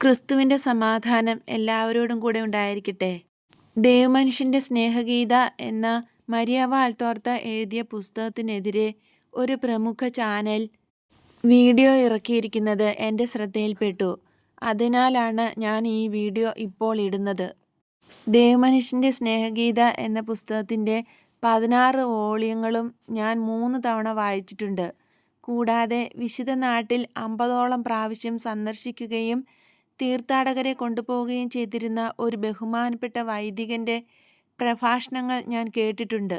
ക്രിസ്തുവിന്റെ സമാധാനം എല്ലാവരോടും കൂടെ ഉണ്ടായിരിക്കട്ടെ. ദൈവമനുഷ്യന്റെ സ്നേഹഗീത എന്ന മരിയ വാൾത്തോർത്ത എഴുതിയ പുസ്തകത്തിനെതിരെ ഒരു പ്രമുഖ ചാനൽ വീഡിയോ ഇറക്കിയിരിക്കുന്നത് എന്റെ ശ്രദ്ധയിൽപ്പെട്ടു. അതിനാലാണ് ഞാൻ ഈ വീഡിയോ ഇപ്പോൾ ഇടുന്നത്. ദേവമനുഷ്യന്റെ സ്നേഹഗീത എന്ന പുസ്തകത്തിന്റെ പതിനാറ് വോളിയങ്ങളും ഞാൻ മൂന്ന് തവണ വായിച്ചിട്ടുണ്ട്. കൂടാതെ വിശുദ്ധ നാട്ടിൽ അമ്പതോളം പ്രാവശ്യം സന്ദർശിക്കുകയും തീർത്ഥാടകരെ കൊണ്ടുപോവുകയും ചെയ്തിരുന്ന ഒരു ബഹുമാനപ്പെട്ട വൈദികന്റെ പ്രഭാഷണങ്ങൾ ഞാൻ കേട്ടിട്ടുണ്ട്.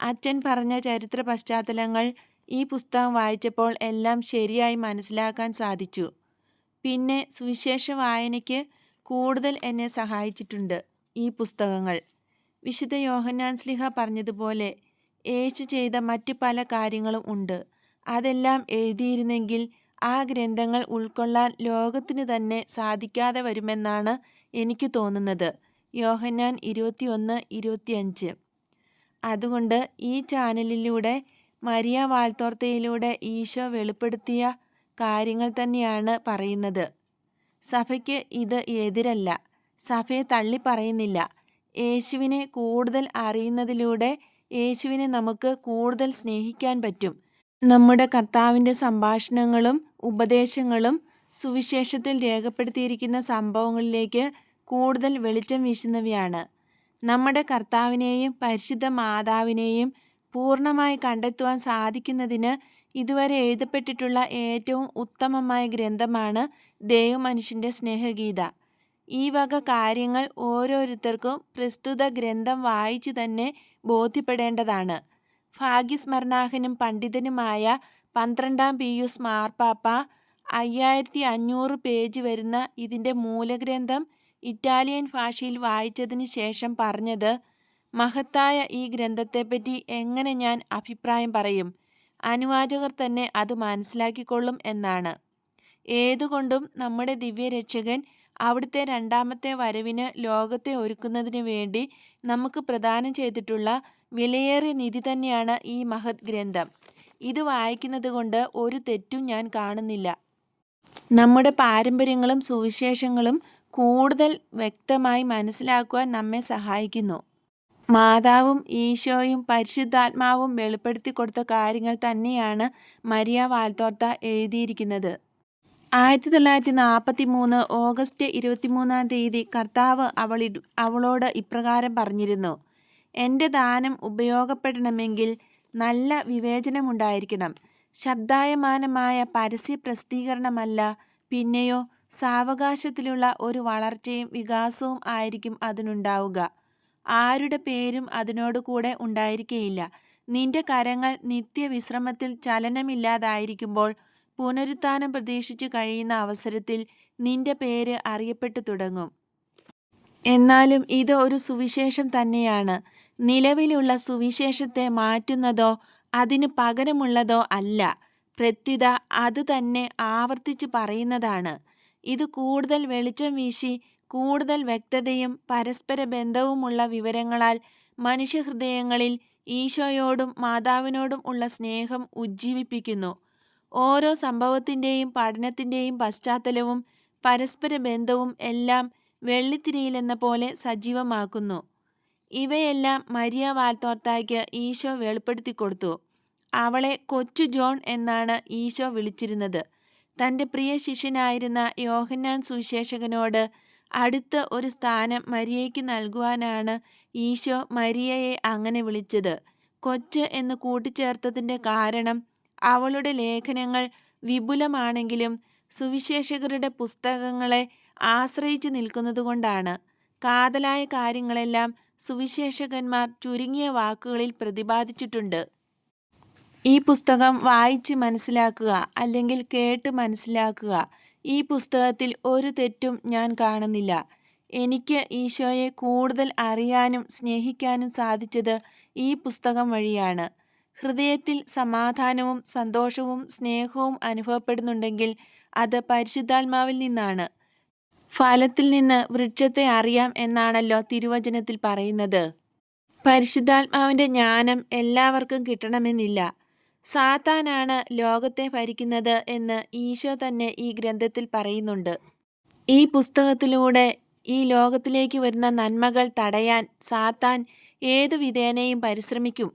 അച്ഛൻ പറഞ്ഞ ചരിത്ര പശ്ചാത്തലങ്ങൾ ഈ പുസ്തകം വായിച്ചപ്പോൾ എല്ലാം ശരിയായി മനസ്സിലാക്കാൻ സാധിച്ചു. പിന്നെ സുവിശേഷ വായനയ്ക്ക് കൂടുതൽ എന്നെ സഹായിച്ചിട്ടുണ്ട് ഈ പുസ്തകങ്ങൾ. വിശുദ്ധ യോഹന്നാൻ സ്ലിഹ പറഞ്ഞതുപോലെ യേശു ചെയ്ത മറ്റു പല കാര്യങ്ങളും ഉണ്ട്. അതെല്ലാം എഴുതിയിരുന്നെങ്കിൽ ആ ഗ്രന്ഥങ്ങൾ ഉൾക്കൊള്ളാൻ ലോകത്തിന് തന്നെ സാധിക്കാതെ വരുമെന്നാണ് എനിക്ക് തോന്നുന്നത്. യോഹന്നാൻ ഇരുപത്തിയൊന്ന് ഇരുപത്തിയഞ്ച്. അതുകൊണ്ട് ഈ ചാനലിലൂടെ മരിയ വാൾത്തോർത്തയിലൂടെ ഈശോ വെളിപ്പെടുത്തിയ കാര്യങ്ങൾ തന്നെയാണ് പറയുന്നത്. സഭയ്ക്ക് ഇത് എതിരല്ല. സഭയെ തള്ളി പറയുന്നില്ല. യേശുവിനെ കൂടുതൽ അറിയുന്നതിലൂടെ യേശുവിനെ നമുക്ക് കൂടുതൽ സ്നേഹിക്കാൻ പറ്റും. നമ്മുടെ കർത്താവിന്റെ സംഭാഷണങ്ങളും ഉപദേശങ്ങളും സുവിശേഷത്തിൽ രേഖപ്പെടുത്തിയിരിക്കുന്ന സംഭവങ്ങളിലേക്ക് കൂടുതൽ വെളിച്ചം വീശുന്നവയാണ്. നമ്മുടെ കർത്താവിനെയും പരിശുദ്ധ മാതാവിനെയും പൂർണമായി കണ്ടെത്തുവാൻ സാധിക്കുന്നതിന് ഇതുവരെ എഴുതപ്പെട്ടിട്ടുള്ള ഏറ്റവും ഉത്തമമായ ഗ്രന്ഥമാണ് ദേവമനുഷ്യന്റെ സ്നേഹഗീത. ഈ വക കാര്യങ്ങൾ ഓരോരുത്തർക്കും പ്രസ്തുത ഗ്രന്ഥം വായിച്ചു തന്നെ ബോധ്യപ്പെടേണ്ടതാണ്. ഭാഗ്യസ്മരണാഹനും പണ്ഡിതനുമായ പന്ത്രണ്ടാം പിയൂസ് മാർപ്പാപ്പ അയ്യായിരത്തി അഞ്ഞൂറ് പേജ് വരുന്ന ഇതിന്റെ മൂലഗ്രന്ഥം ഇറ്റാലിയൻ ഭാഷയിൽ വായിച്ചതിന് ശേഷം പറഞ്ഞത് മഹത്തായ ഈ ഗ്രന്ഥത്തെപ്പറ്റി എങ്ങനെ ഞാൻ അഭിപ്രായം പറയും? അനുവാചകർ തന്നെ അത് മനസ്സിലാക്കിക്കൊള്ളും എന്നാണ്. ഏതുകൊണ്ടും നമ്മുടെ ദിവ്യരക്ഷകൻ അവിടുത്തെ രണ്ടാമത്തെ വരവിന് ലോകത്തെ ഒരുക്കുന്നതിന് വേണ്ടി നമുക്ക് പ്രദാനം ചെയ്തിട്ടുള്ള വിലയേറിയ നിധി തന്നെയാണ് ഈ മഹത് ഗ്രന്ഥം. ഇത് വായിക്കുന്നത് കൊണ്ട് ഒരു തെറ്റും ഞാൻ കാണുന്നില്ല. നമ്മുടെ പാരമ്പര്യങ്ങളും സുവിശേഷങ്ങളും കൂടുതൽ വ്യക്തമായി മനസ്സിലാക്കുവാൻ നമ്മെ സഹായിക്കുന്നു. മാതാവും ഈശോയും പരിശുദ്ധാത്മാവും വെളിപ്പെടുത്തി കൊടുത്ത കാര്യങ്ങൾ തന്നെയാണ് മരിയ വാൽത്തോർത്ത എഴുതിയിരിക്കുന്നത്. ആയിരത്തി തൊള്ളായിരത്തി നാൽപ്പത്തി മൂന്ന് ഓഗസ്റ്റ് ഇരുപത്തിമൂന്നാം തീയതി കർത്താവ് അവളി അവളോട് ഇപ്രകാരം പറഞ്ഞിരുന്നു. എന്റെ ദാനം ഉപയോഗപ്പെടണമെങ്കിൽ നല്ല വിവേചനമുണ്ടായിരിക്കണം. ശബ്ദായമാനമായ പരസ്യ പ്രസിദ്ധീകരണമല്ല പിന്നെയോ സാവകാശത്തിലുള്ള ഒരു വളർച്ചയും വികാസവും ആയിരിക്കും അതിനുണ്ടാവുക. ആരുടെ പേരും അതിനോടുകൂടെ ഉണ്ടായിരിക്കയില്ല. നിന്റെ കരങ്ങൾ നിത്യവിശ്രമത്തിൽ ചലനമില്ലാതായിരിക്കുമ്പോൾ പുനരുത്ഥാനം പ്രതീക്ഷിച്ചു കഴിയുന്ന അവസരത്തിൽ നിന്റെ പേര് അറിയപ്പെട്ടു തുടങ്ങും. എന്നാലും ഇത് ഒരു സുവിശേഷം തന്നെയാണ്. നിലവിലുള്ള സുവിശേഷത്തെ മാറ്റുന്നതോ അതിന് പകരമുള്ളതോ അല്ല. പ്രത്യുത അത് തന്നെ ആവർത്തിച്ച് പറയുന്നതാണ്. ഇത് കൂടുതൽ വെളിച്ചം വീശി കൂടുതൽ വ്യക്തതയും പരസ്പര ബന്ധവുമുള്ള വിവരങ്ങളാൽ മനുഷ്യഹൃദയങ്ങളിൽ ഈശോയോടും മാതാവിനോടും ഉള്ള സ്നേഹം ഉജ്ജീവിപ്പിക്കുന്നു. ഓരോ സംഭവത്തിന്റെയും പഠനത്തിന്റെയും പശ്ചാത്തലവും പരസ്പര ബന്ധവും എല്ലാം വെള്ളിത്തിരിയിലെന്ന പോലെ സജീവമാക്കുന്നു. ഇവയെല്ലാം മരിയ വാൽത്തോർത്തായ്ക്ക് ഈശോ വെളിപ്പെടുത്തി കൊടുത്തു. അവളെ കൊച്ചു ജോൺ എന്നാണ് ഈശോ വിളിച്ചിരുന്നത്. തന്റെ പ്രിയ ശിഷ്യനായിരുന്ന യോഹന്നാൻ സുവിശേഷകനോട് അടുത്ത ഒരു സ്ഥാനം മരിയയ്ക്ക് നൽകുവാനാണ് ഈശോ മരിയയെ അങ്ങനെ വിളിച്ചത്. കൊച്ച് എന്ന് കൂട്ടിച്ചേർത്തതിന്റെ കാരണം അവളുടെ ലേഖനങ്ങൾ വിപുലമാണെങ്കിലും സുവിശേഷകരുടെ പുസ്തകങ്ങളെ ആശ്രയിച്ചു നിൽക്കുന്നതുകൊണ്ടാണ്. കാതലായ കാര്യങ്ങളെല്ലാം സുവിശേഷകന്മാർ ചുരുങ്ങിയ വാക്കുകളിൽ പ്രതിപാദിച്ചിട്ടുണ്ട്. ഈ പുസ്തകം വായിച്ച് മനസ്സിലാക്കുക അല്ലെങ്കിൽ കേട്ട് മനസ്സിലാക്കുക. ഈ പുസ്തകത്തിൽ ഒരു തെറ്റും ഞാൻ കാണുന്നില്ല. എനിക്ക് ഈശോയെ കൂടുതൽ അറിയാനും സ്നേഹിക്കാനും സാധിച്ചത് ഈ പുസ്തകം വഴിയാണ്. ഹൃദയത്തിൽ സമാധാനവും സന്തോഷവും സ്നേഹവും അനുഭവപ്പെടുന്നുണ്ടെങ്കിൽ അത് പരിശുദ്ധാത്മാവിൽ നിന്നാണ്. ഫലത്തിൽ നിന്ന് വൃക്ഷത്തെ അറിയാം എന്നാണല്ലോ തിരുവചനത്തിൽ പറയുന്നത്. പരിശുദ്ധാത്മാവിന്റെ ജ്ഞാനം എല്ലാവർക്കും കിട്ടണമെന്നില്ല. സാത്താനാണ് ലോകത്തെ ഭരിക്കുന്നത് എന്ന് ഈശോ തന്നെ ഈ ഗ്രന്ഥത്തിൽ പറയുന്നുണ്ട്. ഈ പുസ്തകത്തിലൂടെ ഈ ലോകത്തിലേക്ക് വരുന്ന നന്മകൾ തടയാൻ സാത്താൻ ഏതു വിധേനയും പരിശ്രമിക്കും.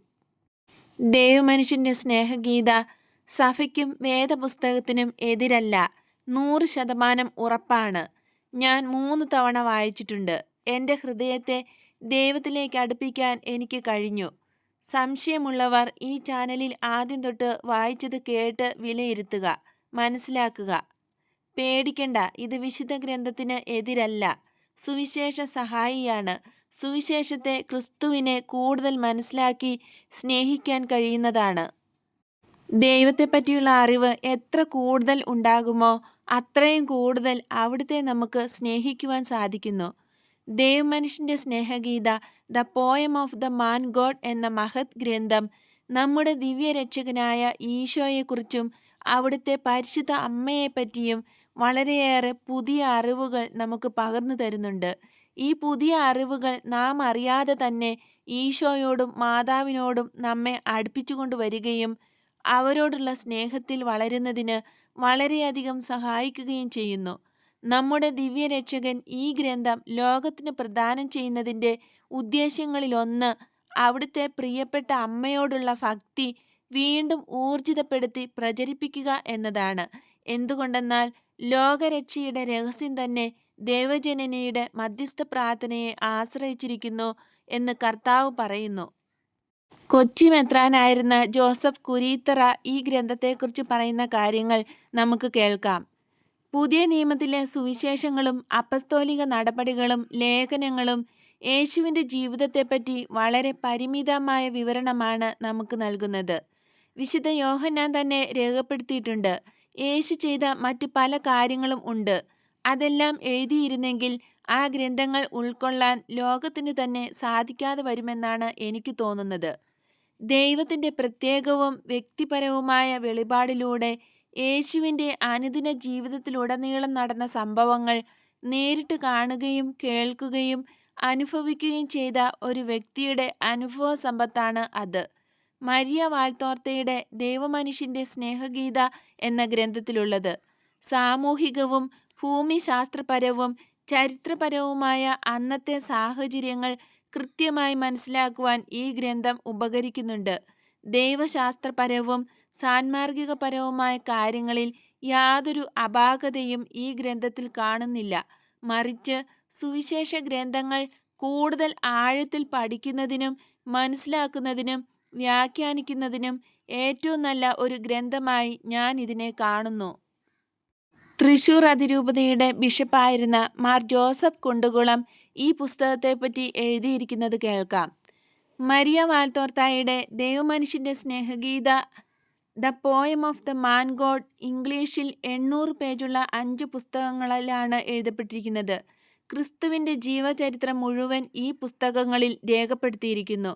ദൈവമനുഷ്യന്റെ സ്നേഹഗീത സഭയ്ക്കും വേദപുസ്തകത്തിനും എതിരല്ല നൂറ് ശതമാനം ഉറപ്പാണ്. ഞാൻ മൂന്ന് തവണ വായിച്ചിട്ടുണ്ട്. എന്റെ ഹൃദയത്തെ ദൈവത്തിലേക്ക് അടുപ്പിക്കാൻ എനിക്ക് കഴിഞ്ഞു. സംശയമുള്ളവർ ഈ ചാനലിൽ ആദ്യം തൊട്ട് വായിച്ചത് കേട്ട് വിലയിരുത്തുക മനസ്സിലാക്കുക. പേടിക്കണ്ട ഇത് വിശുദ്ധ ഗ്രന്ഥത്തിന് എതിരല്ല. സുവിശേഷ സഹായിയാണ്. സുവിശേഷത്തെ ക്രിസ്തുവിനെ കൂടുതൽ മനസ്സിലാക്കി സ്നേഹിക്കാൻ കഴിയുന്നതാണ്. ദൈവത്തെപ്പറ്റിയുള്ള അറിവ് എത്ര കൂടുതൽ ഉണ്ടാകുമോ അത്രയും കൂടുതൽ അവിടുത്തെ നമുക്ക് സ്നേഹിക്കുവാൻ സാധിക്കുന്നു. ദേവമനുഷ്യന്റെ സ്നേഹഗീത the poem of the man god എന്ന മഹത് ഗ്രന്ഥം നമ്മുടെ ദിവ്യരക്ഷകനായ ഈശോയെക്കുറിച്ചും അവിടുത്തെ പരിശുദ്ധ അമ്മയെപ്പറ്റിയും വളരെയേറെ പുതിയ അറിവുകൾ നമുക്ക് പകർന്നു തരുന്നുണ്ട്. ഈ പുതിയ അറിവുകൾ നാം അറിയാതെ തന്നെ ഈശോയോടും മാതാവിനോടും നമ്മെ അടുപ്പിച്ചുകൊണ്ട് വരികയും അവരോടുള്ള സ്നേഹത്തിൽ വളരുന്നതിന് വളരെയധികം സഹായിക്കുകയും ചെയ്യുന്നു. നമ്മുടെ ദിവ്യരക്ഷകൻ ഈ ഗ്രന്ഥം ലോകത്തിന് പ്രദാനം ചെയ്യുന്നതിന്റെ ഉദ്ദേശങ്ങളിലൊന്ന് അവിടുത്തെ പ്രിയപ്പെട്ട അമ്മയോടുള്ള ഭക്തി വീണ്ടും ഊർജിതപ്പെടുത്തി പ്രചരിപ്പിക്കുക എന്നതാണ്. എന്തുകൊണ്ടെന്നാൽ ലോകരക്ഷയുടെ രഹസ്യം തന്നെ ദേവജനനിയുടെ മധ്യസ്ഥ പ്രാർത്ഥനയെ ആശ്രയിച്ചിരിക്കുന്നു എന്ന് കർത്താവ് പറയുന്നു. കൊച്ചി മെത്രാനായിരുന്ന ജോസഫ് കുരീത്തറ ഈ ഗ്രന്ഥത്തെക്കുറിച്ച് പറയുന്ന കാര്യങ്ങൾ നമുക്ക് കേൾക്കാം. പുതിയ നിയമത്തിലെ സുവിശേഷങ്ങളും അപ്പസ്തോലിക നടപടികളും ലേഖനങ്ങളും യേശുവിന്റെ ജീവിതത്തെപ്പറ്റി വളരെ പരിമിതമായ വിവരണമാണ് നമുക്ക് നൽകുന്നത്. വിശുദ്ധ യോഹന്നാൻ തന്നെ രേഖപ്പെടുത്തിയിട്ടുണ്ട്. യേശു ചെയ്ത മറ്റു പല കാര്യങ്ങളും ഉണ്ട്. അതെല്ലാം എഴുതിയിരുന്നെങ്കിൽ ആ ഗ്രന്ഥങ്ങൾ ഉൾക്കൊള്ളാൻ ലോകത്തിന് തന്നെ സാധിക്കാതെ വരുമെന്നാണ് എനിക്ക് തോന്നുന്നത്. ദൈവത്തിന്റെ പ്രത്യേകവും വ്യക്തിപരവുമായ വെളിപാടിലൂടെ യേശുവിന്റെ അനുദിന ജീവിതത്തിലുടനീളം നടന്ന സംഭവങ്ങൾ നേരിട്ട് കാണുകയും കേൾക്കുകയും അനുഭവിക്കുകയും ചെയ്ത ഒരു വ്യക്തിയുടെ അനുഭവ സമ്പത്താണ് അത്. മരിയ വാൾത്തോർത്തയുടെ ദൈവമനുഷ്യന്റെ സ്നേഹഗീത എന്ന ഗ്രന്ഥത്തിലുള്ളത്. സാമൂഹികവും ഭൂമിശാസ്ത്രപരവും ചരിത്രപരവുമായ അന്നത്തെ സാഹചര്യങ്ങൾ കൃത്യമായി മനസ്സിലാക്കുവാൻ ഈ ഗ്രന്ഥം ഉപകരിക്കുന്നുണ്ട്. ദൈവശാസ്ത്രപരവും സാൻമാർഗികപരവുമായ കാര്യങ്ങളിൽ യാതൊരു അപാകതയും ഈ ഗ്രന്ഥത്തിൽ കാണുന്നില്ല. മറിച്ച് സുവിശേഷ ഗ്രന്ഥങ്ങൾ കൂടുതൽ ആഴത്തിൽ പഠിക്കുന്നതിനും മനസ്സിലാക്കുന്നതിനും വ്യാഖ്യാനിക്കുന്നതിനും ഏറ്റവും നല്ല ഒരു ഗ്രന്ഥമായി ഞാൻ ഇതിനെ കാണുന്നു. തൃശൂർ അതിരൂപതയുടെ ബിഷപ്പായിരുന്ന മാർ ജോസഫ് കുണ്ടുകുളം ഈ പുസ്തകത്തെപ്പറ്റി എഴുതിയിരിക്കുന്നത് കേൾക്കാം. മരിയ വാൽത്തോർത്തായുടെ ദൈവമനുഷ്യന്റെ സ്നേഹഗീത the poem of the man god ഇംഗ്ലീഷിൽ എണ്ണൂറ് പേജുള്ള അഞ്ച് പുസ്തകങ്ങളിലാണ് എഴുതപ്പെട്ടിരിക്കുന്നത്. ക്രിസ്തുവിന്റെ ജീവചരിത്രം മുഴുവൻ ഈ പുസ്തകങ്ങളിൽ രേഖപ്പെടുത്തിയിരിക്കുന്നു.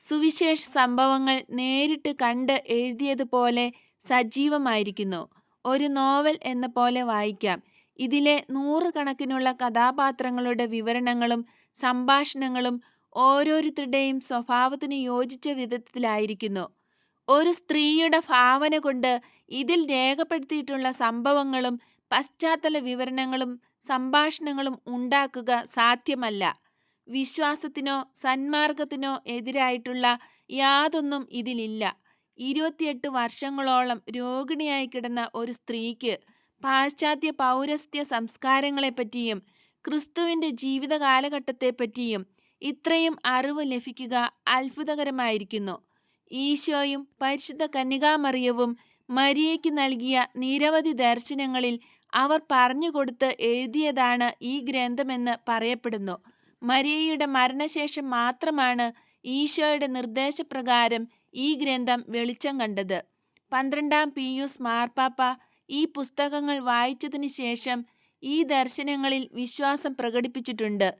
സുവിശേഷ സംഭവങ്ങൾ നേരിട്ട് കണ്ട് എഴുതിയതുപോലെ സജീവമായിരിക്കുന്നു. ഒരു നോവൽ എന്ന പോലെ വായിക്കാം. ഇതിലെ നൂറുകണക്കിനുള്ള കഥാപാത്രങ്ങളുടെ വിവരണങ്ങളും സംഭാഷണങ്ങളും ഓരോരുത്തരുടെയും സ്വഭാവത്തിന് യോജിച്ച വിധത്തിലായിരിക്കുന്നു. ഒരു സ്ത്രീയുടെ ഭാവന കൊണ്ട് ഇതിൽ രേഖപ്പെടുത്തിയിട്ടുള്ള സംഭവങ്ങളും പശ്ചാത്തല വിവരണങ്ങളും സംഭാഷണങ്ങളും ഉണ്ടാക്കുക സാധ്യമല്ല. വിശ്വാസത്തിനോ സന്മാർഗത്തിനോ എതിരായിട്ടുള്ള യാതൊന്നും ഇതിലില്ല. ഇരുപത്തിയെട്ട് വർഷങ്ങളോളം രോഗിണിയായി കിടന്ന ഒരു സ്ത്രീക്ക് പാശ്ചാത്യ പൗരസ്ത്യ സംസ്കാരങ്ങളെപ്പറ്റിയും ക്രിസ്തുവിന്റെ ജീവിത കാലഘട്ടത്തെപ്പറ്റിയും ഇത്രയും അറിവ് ലഭിക്കുക അത്ഭുതകരമായിരിക്കുന്നു. ഈശോയും പരിശുദ്ധ കന്യകാമറിയവും മരിയയ്ക്ക് നൽകിയ നിരവധി ദർശനങ്ങളിൽ അവർ പറഞ്ഞുകൊടുത്ത് എഴുതിയതാണ് ഈ ഗ്രന്ഥമെന്ന് പറയപ്പെടുന്നു. മരിയയുടെ മരണശേഷം മാത്രമാണ് ഈശോയുടെ നിർദ്ദേശപ്രകാരം ഈ ഗ്രന്ഥം വെളിച്ചം കണ്ടത്. പന്ത്രണ്ടാം പിയൂസ് മാർപ്പാപ്പ ഈ പുസ്തകങ്ങൾ വായിച്ചതിനു ശേഷം ഈ ദർശനങ്ങളിൽ വിശ്വാസം പ്രകടിപ്പിച്ചിട്ടുണ്ട്.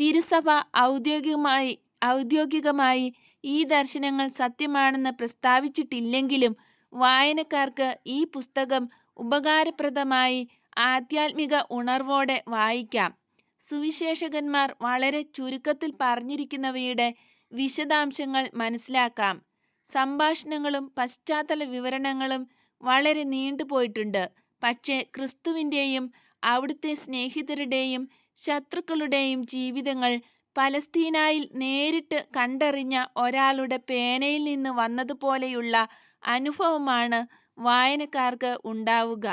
തിരുസഭ ഔദ്യോഗികമായി ഔദ്യോഗികമായി ഈ ദർശനങ്ങൾ സത്യമാണെന്ന് പ്രസ്താവിച്ചിട്ടില്ലെങ്കിലും വായനക്കാർക്ക് ഈ പുസ്തകം ഉപകാരപ്രദമായി ആധ്യാത്മിക ഉണർവോടെ വായിക്കാം. സുവിശേഷകന്മാർ വളരെ ചുരുക്കത്തിൽ പറഞ്ഞിരിക്കുന്നവയുടെ വിശദാംശങ്ങൾ മനസ്സിലാക്കാം. സംഭാഷണങ്ങളും പശ്ചാത്തല വിവരണങ്ങളും വളരെ നീണ്ടുപോയിട്ടുണ്ട് പക്ഷേ ക്രിസ്തുവിന്റെയും അവിടുത്തെ സ്നേഹിതരുടെയും ശത്രുക്കളുടെയും ജീവിതങ്ങൾ പലസ്തീനായിൽ നേരിട്ട് കണ്ടറിഞ്ഞ ഒരാളുടെ പേനയിൽ നിന്ന് വന്നതുപോലെയുള്ള അനുഭവമാണ് വായനക്കാർക്ക് ഉണ്ടാവുക.